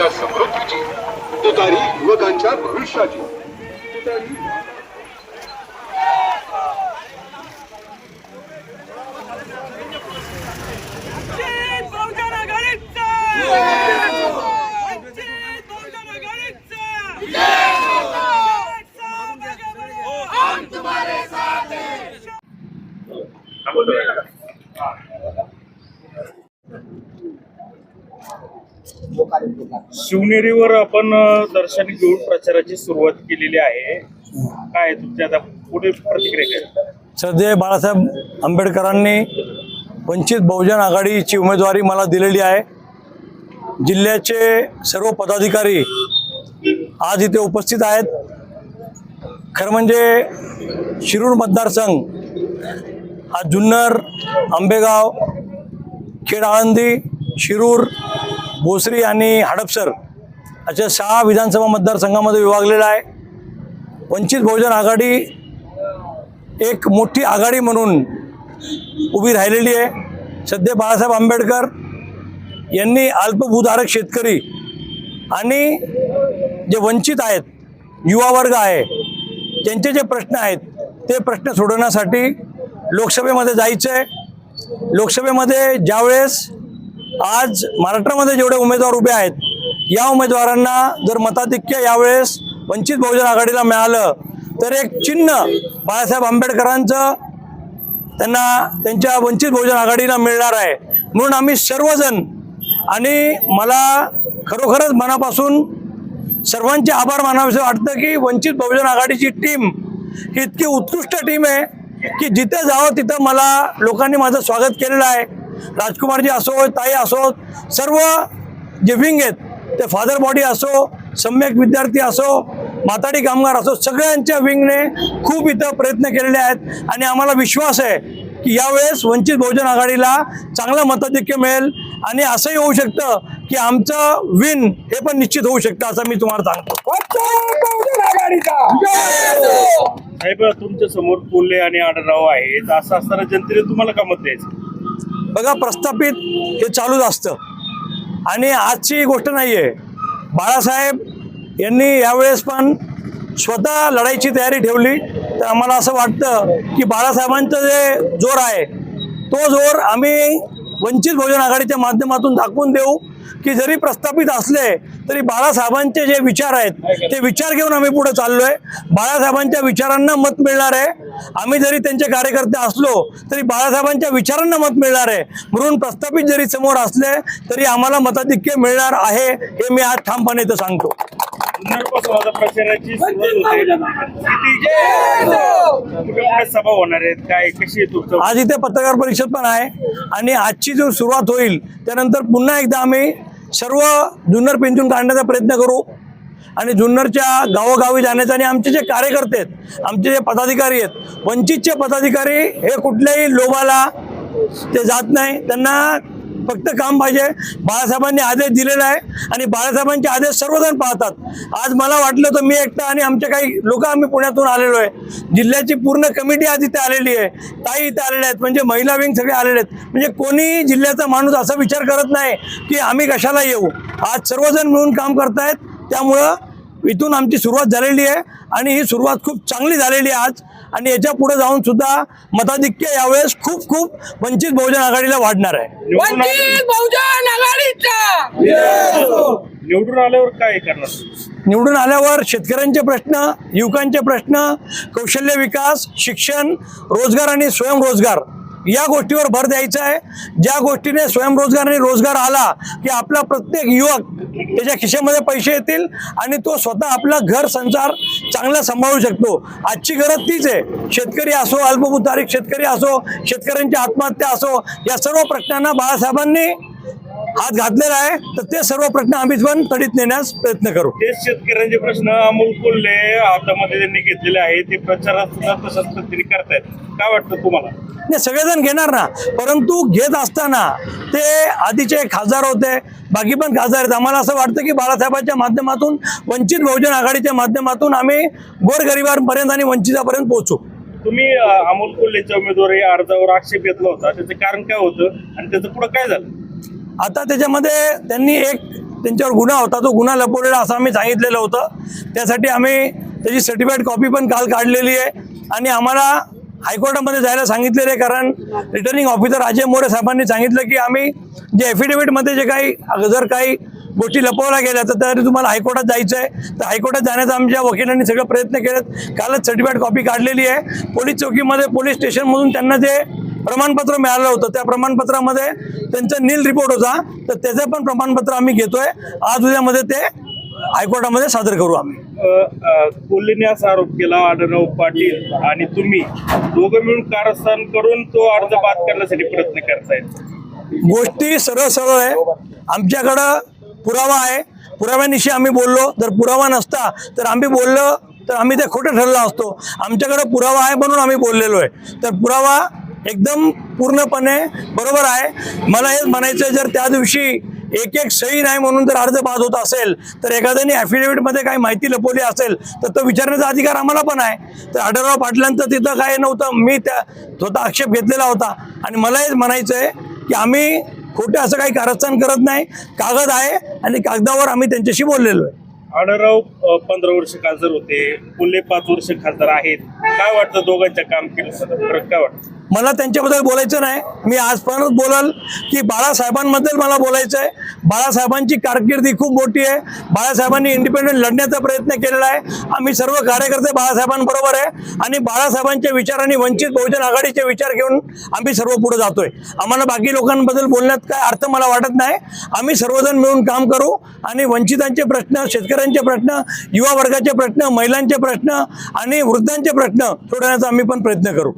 देशाच्या समृद्धीची तुतारी युवकांच्या भविष्याची. तुतारी वंचित बहुजन आघाडीचा वंचित बहुजन आघाडीचा हम तुम्हारे साथ हैं शिवनेरीवर आपण दर्शन घेऊन प्रचाराची सुरुवात केलेली आहे. काय तुमच्या आता पुढे प्रतिक्रिया काय? श्रद्धेय बाळासाहेब आंबेडकरांनी वंचित बहुजन आघाडीची उमेदवारी मला दिलेली आहे. जिल्ह्याचे सर्व पदाधिकारी आज इथे उपस्थित आहेत. खरं म्हणजे शिरूर मतदारसंघ हा जुन्नर आंबेगाव खेड आळंदी शिरूर भोसरी आणि हडपसर अशा सहा विधानसभा मतदारसंघामध्ये विभागलेला आहे. वंचित बहुजन आघाडी एक मोठी आघाडी म्हणून उभी राहिलेली आहे. सध्या बाळासाहेब आंबेडकर यांनी अल्पभूधारक शेतकरी आणि जे वंचित आहेत युवा वर्ग आहे त्यांचे जे प्रश्न आहेत ते प्रश्न सोडवण्यासाठी लोकसभेमध्ये जायचं आहे लोकसभेमध्ये ज्यावेळेस आज महाराष्ट्रामध्ये जेवढे उमेदवार उभे आहेत या उमेदवारांना जर मताधिक्य यावेळेस वंचित बहुजन आघाडीला मिळालं तर एक चिन्ह बाळासाहेब आंबेडकरांचं त्यांना त्यांच्या वंचित बहुजन आघाडीला मिळणार आहे. म्हणून आम्ही सर्वजण आणि मला खरोखरच मनापासून सर्वांचे आभार मानावेसे वाटतं की वंचित बहुजन आघाडीची टीम ही इतकी उत्कृष्ट टीम आहे की जिथे जावं तिथं मला लोकांनी माझं स्वागत केलेलं आहे. राजकुमारजी असो ताई असो सर्व जे विंग आहेत ते फादर बॉडी असो सम्यक विद्यार्थी असो माताडी कामगार असो सगळ्यांच्या विंगने खूप इथं प्रयत्न केलेले आहेत. आणि आम्हाला विश्वास आहे की यावेळेस वंचित बहुजन आघाडीला चांगलं मताधिक्य मिळेल. आणि असंही होऊ शकतं की आमचं विन हे पण निश्चित होऊ शकतं असं मी तुम्हाला सांगतो. साहेब तुमच्यासमोर कोल्हे आणि आडराव आहेत. असं असताना जनतेने तुम्हाला का मत द्यायचं? बघा प्रस्थापित हे चालूच असतं. आणि आजची गोष्ट नाही आहे बाळासाहेब यांनी यावेळेस पण स्वतः लढाईची तयारी ठेवली. तर आम्हाला असं वाटतं की बाळासाहेबांचं जे जोर आहे तो जोर आम्ही वंचित बहुजन आघाडीच्या माध्यमातून दाखवून देऊ. की जरी प्रस्थापित असले तरी बाळासाहेबांचे जे विचार आहेत ते विचार घेऊन आम्ही पुढे चाललोय. बाळासाहेबांच्या विचारांना मत मिळणार आहे. आम्ही जरी त्यांचे कार्यकर्ते असलो तरी बाळासाहेबांच्या विचारांना मत मिळणार आहे. म्हणून प्रस्थापित जरी समोर असले तरी आम्हाला मताधिक्य मिळणार आहे हे मी आज ठामपणे इथं सांगतो. प्रचाराची सभा होणार आहेत? काय कशी आहे तुमचं? आज इथे पत्रकार परिषद पण आहे. आणि आजची जो सुरुवात होईल त्यानंतर पुन्हा एकदा आम्ही सर्व जुन्नर पेंचून काढण्याचा प्रयत्न करू. आणि जुन्नरच्या गावोगावी जाण्याचा आणि आमचे जे कार्यकर्ते आहेत आमचे जे पदाधिकारी आहेत वंचितचे पदाधिकारी हे कुठल्याही लोभाला ते जात नाही. त्यांना फक्त काम पाहिजे. बाळासाहेबांनी आदेश दिलेला आहे आणि बाळासाहेबांचे आदेश सर्वजण पाहतात. आज मला वाटलं तर मी एकटा आणि आमचे काही लोक आम्ही पुण्यातून आलेलो आहे. जिल्ह्याची पूर्ण कमिटी आज इथे आलेली आहे. ताई इथे आलेल्या आहेत. म्हणजे महिला विंग सगळे आलेले आहेत. म्हणजे कोणी जिल्ह्याचा माणूस असा विचार करत नाही की आम्ही कशाला येऊ. आज सर्वजण मिळून काम करतायत. त्यामुळं इथून आमची सुरुवात झालेली आहे आणि ही सुरुवात खूप चांगली झालेली आहे आज. आणि याच्यापुढे जाऊन सुद्धा मताधिक्य यावेळेस खूप खूप वंचित बहुजन आघाडीला वाढणार आहे. वंचित बहुजन आघाडीचा! निवडून आल्यावर काय करणार? निवडून आल्यावर शेतकऱ्यांचे प्रश्न युवकांचे प्रश्न कौशल्य विकास शिक्षण रोजगार आणि स्वयंरोजगार या गोष्टीवर भर द्यायचा आहे. ज्या गोष्टीने स्वयंरोजगार आणि रोजगार आला की आपला प्रत्येक युवक त्याच्या खिशामध्ये पैसे येतील आणि तो स्वतः आपला घर संसार चांगला सांभाळू शकतो. आजची गरज तीच आहे. शेतकरी असो अल्पभूतारिक शेतकरी असो शेतकऱ्यांची आत्महत्या असो या सर्व प्रश्नांना बाळासाहेबांनी हात घातलेला आहे तर ते सर्व प्रश्न आम्ही पण तडीत नेण्यास प्रयत्न करू. तेच शेतकऱ्यांचे प्रश्न अमोल कोल्हे हातामध्ये त्यांनी घेतलेले आहे ते प्रचारात सुद्धा तशाच पद्धतीने करतायत. काय वाटतं तुम्हाला? नाही सगळेजण घेणार ना परंतु घेत असताना ते आधीचे खासदार होते बाकी पण खासदार आहेत. आम्हाला असं वाटतं की बाळासाहेबांच्या माध्यमातून वंचित बहुजन आघाडीच्या माध्यमातून आम्ही गोरगरिबांपर्यंत आणि वंचितापर्यंत पोहोचू. तुम्ही अमोल कोल्हेच्या उमेदवारी अर्जावर आक्षेप घेतला होता. त्याचं कारण काय होतं आणि त्याचं पुढे काय झालं? आता त्याच्यामध्ये त्यांनी एक त्यांच्यावर गुन्हा होता तो गुन्हा लपवलेला असं आम्ही सांगितलेलं होतं. त्यासाठी आम्ही त्याची सर्टिफाईड कॉपी पण काल काढलेली आहे. आणि आम्हाला हायकोर्टामध्ये जायला सांगितलेलं आहे कारण रिटर्निंग ऑफिसर अजय मोरे साहेबांनी सांगितलं की आम्ही जे ॲफिडेव्हिटमध्ये जे काही जर काही गोष्टी लपवल्या गेल्या तर त्यासाठी तुम्हाला हायकोर्टात जायचं आहे तर हायकोर्टात जाण्याचा आमच्या वकिलांनी सगळे प्रयत्न केलेत. कालच सर्टिफाईड कॉपी काढलेली आहे. पोलीस चौकीमध्ये पोलीस स्टेशनमधून त्यांना जे प्रमाणपत्र मिळालं होतं. त्या प्रमाणपत्रामध्ये त्यांचा नील रिपोर्ट होता. तर त्याचं पण प्रमाणपत्र आम्ही घेतोय. आज उद्यामध्ये ते हायकोर्टामध्ये सादर करू आम्ही. कोल्हेने असा आरोप केला आढळराव पाटील आणि तुम्ही दोघं मिळून कारस्थान करून तो अर्ज बाद करण्यासाठी प्रयत्न करतायत. गोष्टी सरळ सरळ आहे. आमच्याकडं पुरावा आहे. पुराव्यानिशी आम्ही बोललो. जर पुरावा नसता तर आम्ही बोललो तर आम्ही ते खोटं ठरलो असतो. आमच्याकडे पुरावा आहे म्हणून आम्ही बोललेलो आहे. तर पुरावा एकदम पूर्णपणे बरोबर आहे. मला हेच म्हणायचं आहे जर त्या दिवशी एक एक सही नाही म्हणून जर अर्ज बाद होत असेल तर एखाद्याने ॲफिडेव्हिटमध्ये काही माहिती लपवली असेल तर तो विचारण्याचा अधिकार आम्हाला पण आहे. तर आढळराव पाटलांचं तिथं काय नव्हतं मी त्या स्वतः आक्षेप घेतलेला होता. आणि मला हेच म्हणायचं आहे की आम्ही खोटं असं काही कारस्थान करत नाही. कागद आहे आणि कागदावर आम्ही त्यांच्याशी बोललेलो आहे. आढळराव पंधरा वर्ष खासदार होते. कोल्हे पाच वर्ष खासदार आहेत. काय वाटतं दोघांच्या काम केलं फरक काय वाटतं? मला त्यांच्याबद्दल बोलायचं नाही. मी आजपर्यंत बोलाल की बाळासाहेबांबद्दल मला बोलायचं आहे बाळासाहेबांची कारकिर्दी खूप मोठी आहे. बाळासाहेबांनी इंडिपेंडंट लढण्याचा प्रयत्न केलेला आहे. आम्ही सर्व कार्यकर्ते बाळासाहेबांबरोबर आहे. आणि बाळासाहेबांच्या विचार आणि वंचित बहुजन आघाडीचे विचार घेऊन आम्ही सर्व पुढे जातोय. आम्हाला बाकी लोकांबद्दल बोलण्यात काय अर्थ मला वाटत नाही. आम्ही सर्वजण मिळून काम करू आणि वंचितांचे प्रश्न शेतकऱ्यांचे प्रश्न युवा वर्गाचे प्रश्न महिलांचे प्रश्न आणि वृद्धांचे प्रश्न सोडवण्याचा आम्ही पण प्रयत्न करू.